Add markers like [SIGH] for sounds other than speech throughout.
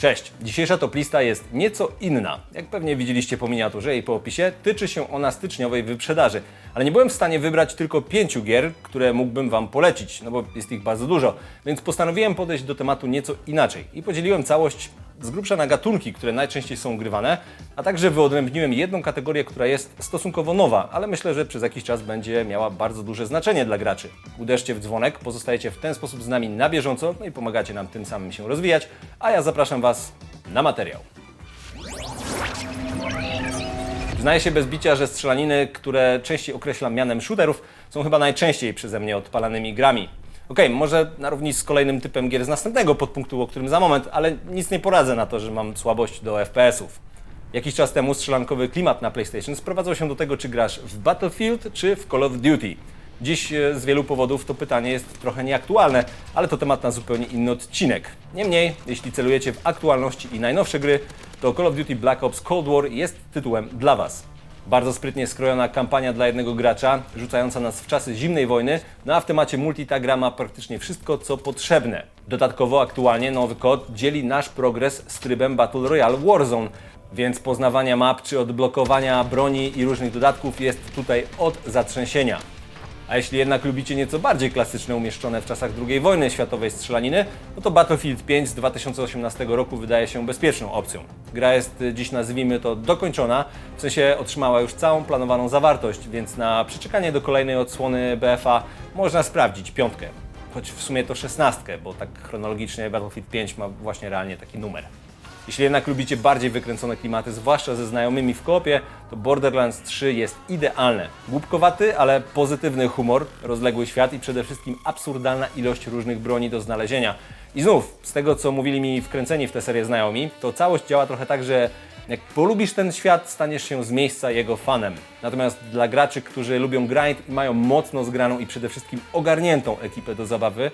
Cześć! Dzisiejsza top lista jest nieco inna. Jak pewnie widzieliście po miniaturze i po opisie, tyczy się ona styczniowej wyprzedaży. Ale nie byłem w stanie wybrać tylko pięciu gier, które mógłbym Wam polecić, no bo jest ich bardzo dużo. Więc postanowiłem podejść do tematu nieco inaczej i podzieliłem całość z grubsza na gatunki, które najczęściej są grywane, a także wyodrębniłem jedną kategorię, która jest stosunkowo nowa, ale myślę, że przez jakiś czas będzie miała bardzo duże znaczenie dla graczy. Uderzcie w dzwonek, pozostajecie w ten sposób z nami na bieżąco, no i pomagacie nam tym samym się rozwijać, a ja zapraszam Was na materiał. Przyznaję się bez bicia, że strzelaniny, które częściej określam mianem shooterów, są chyba najczęściej przeze mnie odpalanymi grami. Okej, może na równi z kolejnym typem gier z następnego podpunktu, o którym za moment, ale nic nie poradzę na to, że mam słabość do FPS-ów. Jakiś czas temu strzelankowy klimat na PlayStation sprowadzał się do tego, czy grasz w Battlefield, czy w Call of Duty. Dziś e, z wielu powodów to pytanie jest trochę nieaktualne, ale to temat na zupełnie inny odcinek. Niemniej, jeśli celujecie w aktualności i najnowsze gry, to Call of Duty Black Ops Cold War jest tytułem dla Was. Bardzo sprytnie skrojona kampania dla jednego gracza, rzucająca nas w czasy zimnej wojny, no a w temacie multi ta gra ma praktycznie wszystko, co potrzebne. Dodatkowo aktualnie nowy kod dzieli nasz progres z trybem Battle Royale Warzone, więc poznawania map czy odblokowania broni i różnych dodatków jest tutaj od zatrzęsienia. A jeśli jednak lubicie nieco bardziej klasyczne, umieszczone w czasach II wojny światowej strzelaniny, no to Battlefield 5 z 2018 roku wydaje się bezpieczną opcją. Gra jest dziś, nazwijmy to, dokończona, w sensie otrzymała już całą planowaną zawartość, więc na przeczekanie do kolejnej odsłony BFA można sprawdzić piątkę. Choć w sumie to szesnastkę, bo tak chronologicznie Battlefield 5 ma właśnie realnie taki numer. Jeśli jednak lubicie bardziej wykręcone klimaty, zwłaszcza ze znajomymi w koopie, to Borderlands 3 jest idealne. Głupkowaty, ale pozytywny humor, rozległy świat i przede wszystkim absurdalna ilość różnych broni do znalezienia. I znów, z tego co mówili mi wkręceni w tę serię znajomi, to całość działa trochę tak, że jak polubisz ten świat, staniesz się z miejsca jego fanem. Natomiast dla graczy, którzy lubią grind i mają mocno zgraną i przede wszystkim ogarniętą ekipę do zabawy,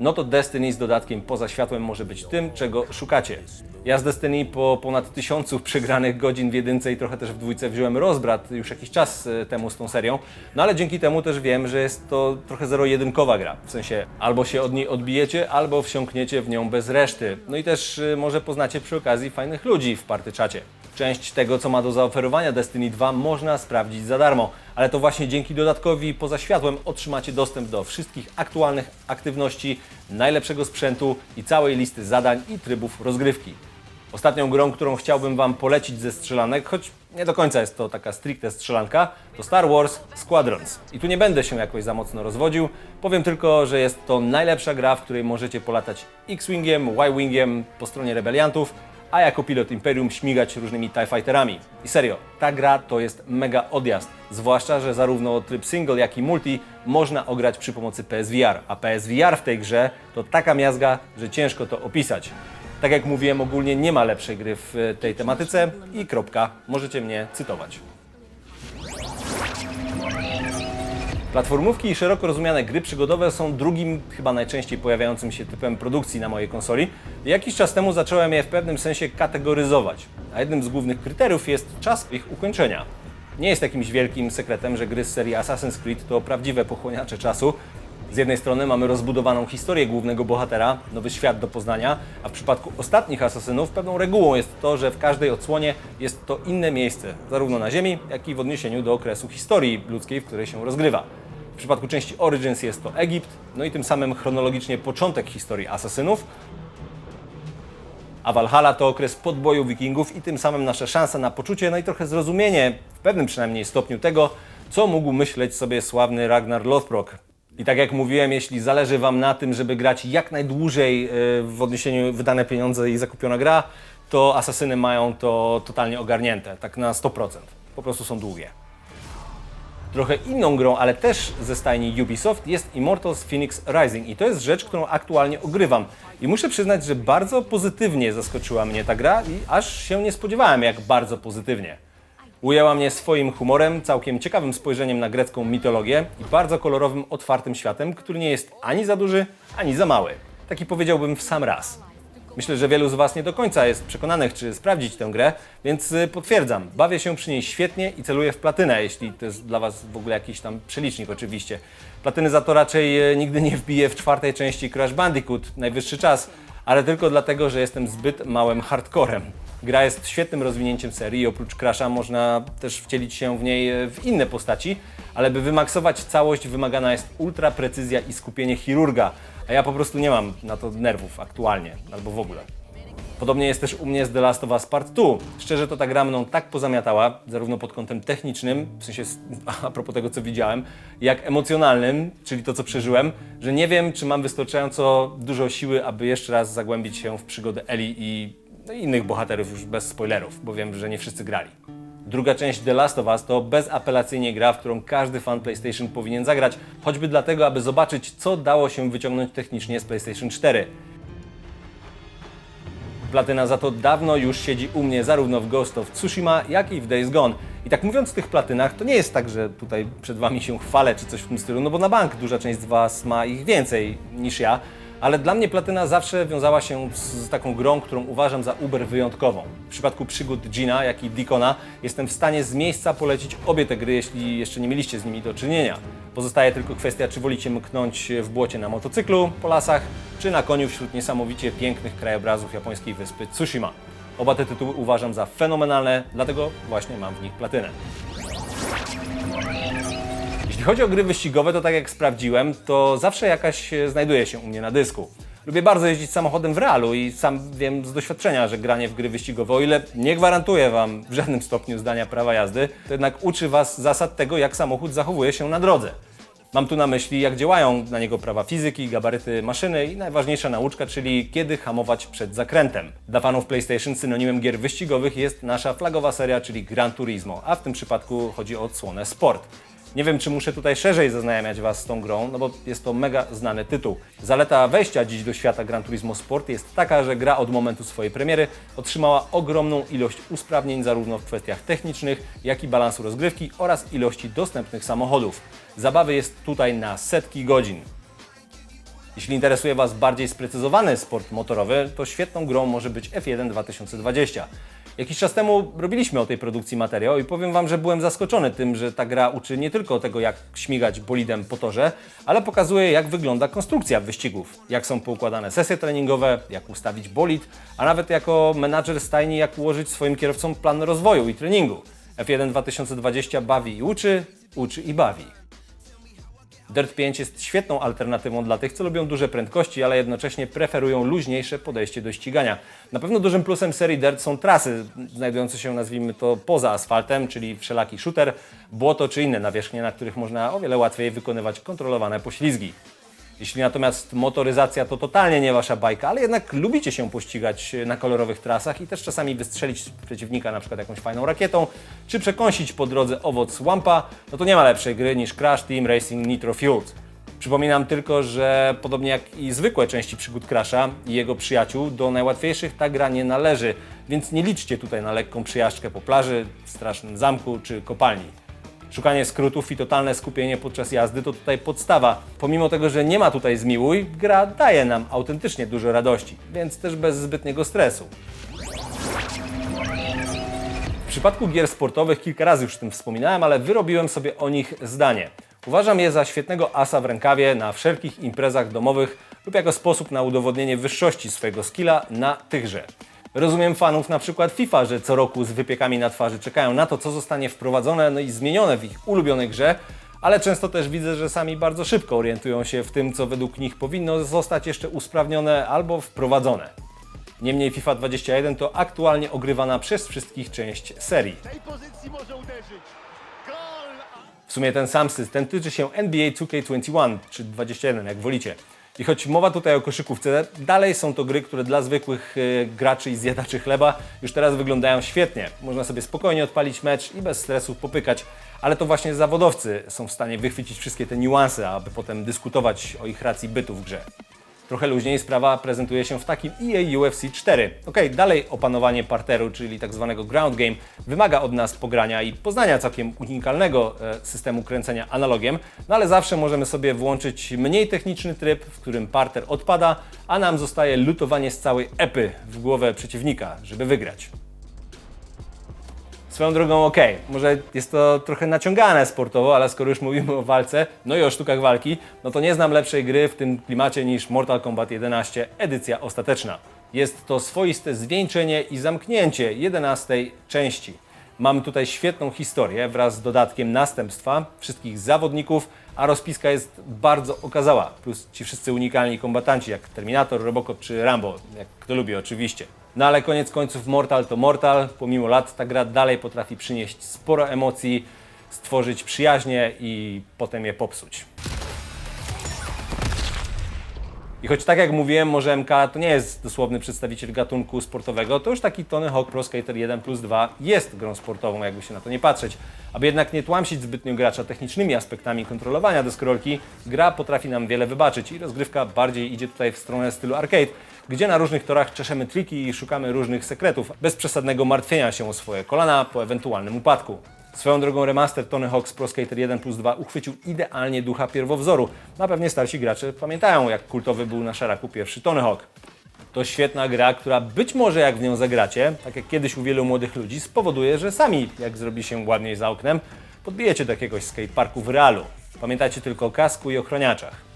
no to Destiny z dodatkiem poza światłem może być tym, czego szukacie. Ja z Destiny po ponad tysiącu przegranych godzin w jedynce i trochę też w dwójce wziąłem rozbrat już jakiś czas e, temu z tą serią, no ale dzięki temu też wiem, że jest to trochę zero-jedynkowa gra. W sensie albo się od niej odbijecie, albo wsiąkniecie w nią bez reszty. No i też e, może poznacie przy okazji fajnych ludzi w party czacie. Część tego, co ma do zaoferowania Destiny 2 można sprawdzić za darmo, ale to właśnie dzięki dodatkowi poza światłem otrzymacie dostęp do wszystkich aktualnych aktywności, najlepszego sprzętu i całej listy zadań i trybów rozgrywki. Ostatnią grą, którą chciałbym Wam polecić ze strzelanek, choć nie do końca jest to taka stricte strzelanka, to Star Wars Squadrons. I tu nie będę się jakoś za mocno rozwodził, powiem tylko, że jest to najlepsza gra, w której możecie polatać X-Wingiem, Y-Wingiem po stronie rebeliantów, a jako pilot Imperium śmigać różnymi TIE Fighterami. I serio, ta gra to jest mega odjazd, zwłaszcza, że zarówno tryb single, jak i multi można ograć przy pomocy PSVR, a PSVR w tej grze to taka miazga, że ciężko to opisać. Tak jak mówiłem, ogólnie nie ma lepszej gry w tej tematyce i kropka, możecie mnie cytować. Platformówki i szeroko rozumiane gry przygodowe są drugim, chyba najczęściej pojawiającym się typem produkcji na mojej konsoli. Jakiś czas temu zacząłem je w pewnym sensie kategoryzować, a jednym z głównych kryteriów jest czas ich ukończenia. Nie jest jakimś wielkim sekretem, że gry z serii Assassin's Creed to prawdziwe pochłaniacze czasu. Z jednej strony mamy rozbudowaną historię głównego bohatera, nowy świat do poznania, a w przypadku ostatnich asasynów pewną regułą jest to, że w każdej odsłonie jest to inne miejsce, zarówno na Ziemi, jak i w odniesieniu do okresu historii ludzkiej, w której się rozgrywa. W przypadku części Origins jest to Egipt, no i tym samym chronologicznie początek historii asasynów, a Valhalla to okres podboju wikingów i tym samym nasza szansa na poczucie, no i trochę zrozumienie, w pewnym przynajmniej stopniu tego, co mógł myśleć sobie sławny Ragnar Lothbrok. I tak jak mówiłem, jeśli zależy Wam na tym, żeby grać jak najdłużej e, w odniesieniu wydane pieniądze i zakupiona gra, to Asasyny mają to totalnie ogarnięte, tak na 100%. Po prostu są długie. Trochę inną grą, ale też ze stajni Ubisoft jest Immortals Phoenix Rising i to jest rzecz, którą aktualnie ogrywam. I muszę przyznać, że bardzo pozytywnie zaskoczyła mnie ta gra i aż się nie spodziewałem, jak bardzo pozytywnie. Ujęła mnie swoim humorem, całkiem ciekawym spojrzeniem na grecką mitologię i bardzo kolorowym, otwartym światem, który nie jest ani za duży, ani za mały. Taki powiedziałbym w sam raz. Myślę, że wielu z Was nie do końca jest przekonanych, czy sprawdzić tę grę, więc y, potwierdzam, bawię się przy niej świetnie i celuję w platynę, jeśli to jest dla Was w ogóle jakiś tam przelicznik oczywiście. Platyny za to raczej y, nigdy nie wbiję w czwartej części Crash Bandicoot, najwyższy czas, ale tylko dlatego, że jestem zbyt małym hardcorem. Gra jest świetnym rozwinięciem serii oprócz Crasha można też wcielić się w niej e, w inne postaci, ale by wymaksować całość wymagana jest ultra precyzja i skupienie chirurga, a ja po prostu nie mam na to nerwów aktualnie, albo w ogóle. Podobnie jest też u mnie z The Last of Us Part 2. Szczerze to ta gra mną tak pozamiatała, zarówno pod kątem technicznym, w sensie [LAUGHS] a propos tego co widziałem, jak emocjonalnym, czyli to co przeżyłem, że nie wiem czy mam wystarczająco dużo siły, aby jeszcze raz zagłębić się w przygodę Eli i no, i innych bohaterów już bez spoilerów, bo wiem, że nie wszyscy grali. Druga część The Last of Us to bezapelacyjnie gra, w którą każdy fan PlayStation powinien zagrać, choćby dlatego, aby zobaczyć, co dało się wyciągnąć technicznie z PlayStation 4. Platyna za to dawno już siedzi u mnie zarówno w Ghost of Tsushima, jak i w Days Gone. I tak mówiąc o tych platynach, to nie jest tak, że tutaj przed Wami się chwalę czy coś w tym stylu, no bo na bank duża część z Was ma ich więcej niż ja, ale dla mnie platyna zawsze wiązała się z, z taką grą, którą uważam za uber wyjątkową. W przypadku przygód Gina, jak i Deacona jestem w stanie z miejsca polecić obie te gry, jeśli jeszcze nie mieliście z nimi do czynienia. Pozostaje tylko kwestia, czy wolicie mknąć w błocie na motocyklu, po lasach, czy na koniu wśród niesamowicie pięknych krajobrazów japońskiej wyspy Tsushima. Oba te tytuły uważam za fenomenalne, dlatego właśnie mam w nich platynę. Jeśli chodzi o gry wyścigowe, to tak jak sprawdziłem, to zawsze jakaś e, znajduje się u mnie na dysku. Lubię bardzo jeździć samochodem w realu i sam wiem z doświadczenia, że granie w gry wyścigowe, o ile nie gwarantuje Wam w żadnym stopniu zdania prawa jazdy, to jednak uczy Was zasad tego, jak samochód zachowuje się na drodze. Mam tu na myśli, jak działają na niego prawa fizyki, gabaryty maszyny i najważniejsza nauczka, czyli kiedy hamować przed zakrętem. Dla fanów PlayStation synonimem gier wyścigowych jest nasza flagowa seria, czyli Gran Turismo, a w tym przypadku chodzi o odsłonę sport. Nie wiem, czy muszę tutaj szerzej zaznajamiać Was z tą grą, no bo jest to mega znany tytuł. Zaleta wejścia dziś do świata Gran Turismo Sport jest taka, że gra od momentu swojej premiery otrzymała ogromną ilość usprawnień zarówno w kwestiach technicznych, jak i balansu rozgrywki oraz ilości dostępnych samochodów. Zabawy jest tutaj na setki godzin. Jeśli interesuje Was bardziej sprecyzowany sport motorowy, to świetną grą może być F1 2020. Jakiś czas temu robiliśmy o tej produkcji materiał i powiem Wam, że byłem zaskoczony tym, że ta gra uczy nie tylko tego, jak śmigać bolidem po torze, ale pokazuje, jak wygląda konstrukcja wyścigów, jak są poukładane sesje treningowe, jak ustawić bolid, a nawet jako menadżer stajni, jak ułożyć swoim kierowcom plan rozwoju i treningu. F1 2020 bawi i uczy, uczy i bawi. Dirt 5 jest świetną alternatywą dla tych, co lubią duże prędkości, ale jednocześnie preferują luźniejsze podejście do ścigania. Na pewno dużym plusem serii Dirt są trasy, znajdujące się, nazwijmy to, poza asfaltem, czyli wszelaki shooter, błoto czy inne nawierzchnie, na których można o wiele łatwiej wykonywać kontrolowane poślizgi. Jeśli natomiast motoryzacja to totalnie nie wasza bajka, ale jednak lubicie się pościgać na kolorowych trasach i też czasami wystrzelić przeciwnika na przykład jakąś fajną rakietą, czy przekąsić po drodze owoc łampa, no to nie ma lepszej gry niż Crash Team Racing Nitro Fueled. Przypominam tylko, że podobnie jak i zwykłe części przygód Crasha i jego przyjaciół, do najłatwiejszych ta gra nie należy, więc nie liczcie tutaj na lekką przyjażdżkę po plaży, strasznym zamku czy kopalni. Szukanie skrótów i totalne skupienie podczas jazdy to tutaj podstawa. Pomimo tego, że nie ma tutaj zmiłuj, gra daje nam autentycznie dużo radości, więc też bez zbytniego stresu. W przypadku gier sportowych kilka razy już o tym wspominałem, ale wyrobiłem sobie o nich zdanie. Uważam je za świetnego asa w rękawie na wszelkich imprezach domowych lub jako sposób na udowodnienie wyższości swojego skilla na tychże. Rozumiem fanów na przykład FIFA, że co roku z wypiekami na twarzy czekają na to, co zostanie wprowadzone no i zmienione w ich ulubionej grze, ale często też widzę, że sami bardzo szybko orientują się w tym, co według nich powinno zostać jeszcze usprawnione albo wprowadzone. Niemniej FIFA 21 to aktualnie ogrywana przez wszystkich część serii. W sumie ten sam system tyczy się NBA 2K21 czy 21, jak wolicie. I choć mowa tutaj o koszykówce, dalej są to gry, które dla zwykłych e, graczy i zjadaczy chleba już teraz wyglądają świetnie. Można sobie spokojnie odpalić mecz i bez stresu popykać, ale to właśnie zawodowcy są w stanie wychwycić wszystkie te niuanse, aby potem dyskutować o ich racji bytu w grze. Trochę luźniej sprawa prezentuje się w takim EA UFC 4. Ok, dalej opanowanie parteru, czyli tak zwanego ground game, wymaga od nas pogrania i poznania całkiem unikalnego e, systemu kręcenia analogiem, no ale zawsze możemy sobie włączyć mniej techniczny tryb, w którym parter odpada, a nam zostaje lutowanie z całej epy w głowę przeciwnika, żeby wygrać. Swoją drogą, okej, może jest to trochę naciągane sportowo, ale skoro już mówimy o walce, no i o sztukach walki, no to nie znam lepszej gry w tym klimacie niż Mortal Kombat 11 edycja ostateczna. Jest to swoiste zwieńczenie i zamknięcie 11 części. Mamy tutaj świetną historię wraz z dodatkiem następstwa wszystkich zawodników, a rozpiska jest bardzo okazała. Plus ci wszyscy unikalni kombatanci jak Terminator, Robocop czy Rambo, jak kto lubi oczywiście. No ale koniec końców Mortal to Mortal. Pomimo lat ta gra dalej potrafi przynieść sporo emocji, stworzyć przyjaźnie i potem je popsuć. I choć tak jak mówiłem, może MK to nie jest dosłowny przedstawiciel gatunku sportowego, to już taki Tony Hawk Pro Skater 1 plus 2 jest grą sportową, jakby się na to nie patrzeć. Aby jednak nie tłamsić zbytnio gracza technicznymi aspektami kontrolowania deskorolki, gra potrafi nam wiele wybaczyć i rozgrywka bardziej idzie tutaj w stronę stylu arcade, gdzie na różnych torach czeszemy triki i szukamy różnych sekretów, bez przesadnego martwienia się o swoje kolana po ewentualnym upadku. Swoją drogą remaster Tony Hawk's Pro Skater 1 plus 2 uchwycił idealnie ducha pierwowzoru. Na pewnie starsi gracze pamiętają, jak kultowy był na szaraku pierwszy Tony Hawk. To świetna gra, która być może jak w nią zagracie, tak jak kiedyś u wielu młodych ludzi, spowoduje, że sami, jak zrobi się ładniej za oknem, podbijecie do jakiegoś skateparku w realu. Pamiętajcie tylko o kasku i ochroniaczach.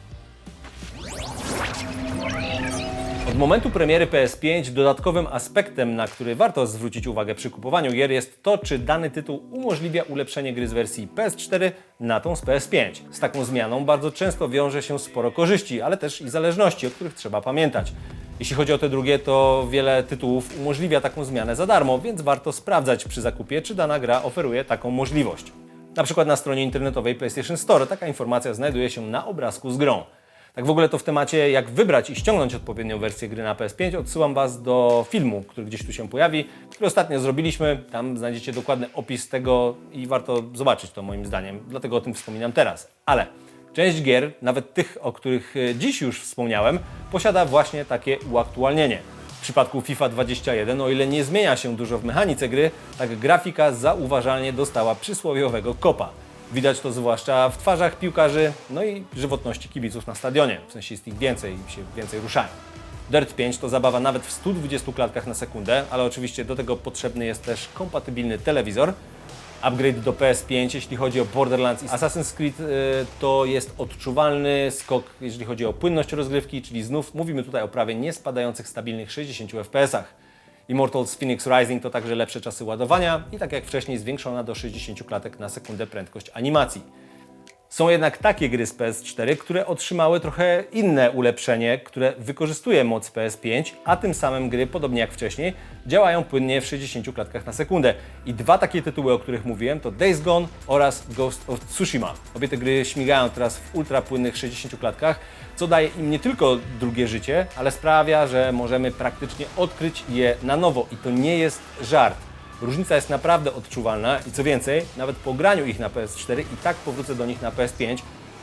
Od momentu premiery PS5 dodatkowym aspektem, na który warto zwrócić uwagę przy kupowaniu gier jest to, czy dany tytuł umożliwia ulepszenie gry z wersji PS4 na tą z PS5. Z taką zmianą bardzo często wiąże się sporo korzyści, ale też i zależności, o których trzeba pamiętać. Jeśli chodzi o te drugie, to wiele tytułów umożliwia taką zmianę za darmo, więc warto sprawdzać przy zakupie, czy dana gra oferuje taką możliwość. Na przykład na stronie internetowej PlayStation Store taka informacja znajduje się na obrazku z grą. Tak w ogóle to w temacie, jak wybrać i ściągnąć odpowiednią wersję gry na PS5, odsyłam Was do filmu, który gdzieś tu się pojawi, który ostatnio zrobiliśmy. Tam znajdziecie dokładny opis tego i warto zobaczyć to moim zdaniem, dlatego o tym wspominam teraz. Ale część gier, nawet tych, o których e, dziś już wspomniałem, posiada właśnie takie uaktualnienie. W przypadku FIFA 21, o ile nie zmienia się dużo w mechanice gry, tak grafika zauważalnie dostała przysłowiowego kopa. Widać to zwłaszcza w twarzach piłkarzy, no i żywotności kibiców na stadionie. W sensie jest ich więcej i się więcej ruszają. Dirt 5 to zabawa nawet w 120 klatkach na sekundę, ale oczywiście do tego potrzebny jest też kompatybilny telewizor. Upgrade do PS5, jeśli chodzi o Borderlands i Assassin's Creed, y, to jest odczuwalny skok, jeżeli chodzi o płynność rozgrywki, czyli znów mówimy tutaj o prawie nie spadających stabilnych 60 FPS-ach. Immortals Phoenix Rising to także lepsze czasy ładowania i tak jak wcześniej zwiększona do 60 klatek na sekundę prędkość animacji. Są jednak takie gry z PS4, które otrzymały trochę inne ulepszenie, które wykorzystuje moc PS5, a tym samym gry, podobnie jak wcześniej, działają płynnie w 60 klatkach na sekundę. I dwa takie tytuły, o których mówiłem, to Days Gone oraz Ghost of Tsushima. Obie te gry śmigają teraz w ultra płynnych 60 klatkach, co daje im nie tylko drugie życie, ale sprawia, że możemy praktycznie odkryć je na nowo. I to nie jest żart. Różnica jest naprawdę odczuwalna i co więcej, nawet po graniu ich na PS4 i tak powrócę do nich na PS5.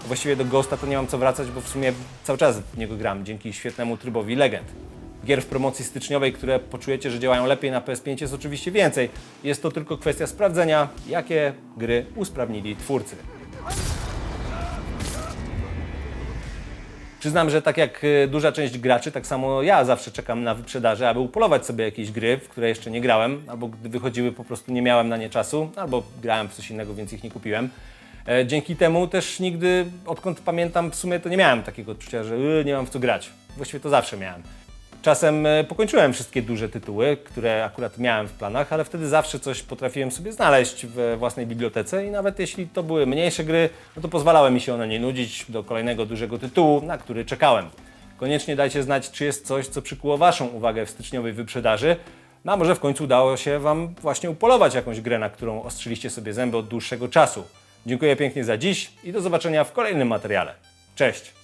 Właściwie do Ghosta to nie mam co wracać, bo w sumie cały czas w niego gram dzięki świetnemu trybowi Legend. Gier w promocji styczniowej, które poczujecie, że działają lepiej na PS5 jest oczywiście więcej. Jest to tylko kwestia sprawdzenia, jakie gry usprawnili twórcy. Przyznam, że tak jak y, duża część graczy, tak samo ja zawsze czekam na wyprzedaże, aby upolować sobie jakieś gry, w które jeszcze nie grałem, albo gdy wychodziły po prostu nie miałem na nie czasu, albo grałem w coś innego, więc ich nie kupiłem. E, Dzięki temu też nigdy, odkąd pamiętam, w sumie to nie miałem takiego odczucia, że y, nie mam w co grać. Właściwie to zawsze miałem. Czasem e, pokończyłem wszystkie duże tytuły, które akurat miałem w planach, ale wtedy zawsze coś potrafiłem sobie znaleźć we własnej bibliotece i nawet jeśli to były mniejsze gry, no to pozwalały mi się one nie nudzić do kolejnego dużego tytułu, na który czekałem. Koniecznie dajcie znać, czy jest coś, co przykuło Waszą uwagę w styczniowej wyprzedaży, no a może w końcu udało się Wam właśnie upolować jakąś grę, na którą ostrzyliście sobie zęby od dłuższego czasu. Dziękuję pięknie za dziś i do zobaczenia w kolejnym materiale. Cześć!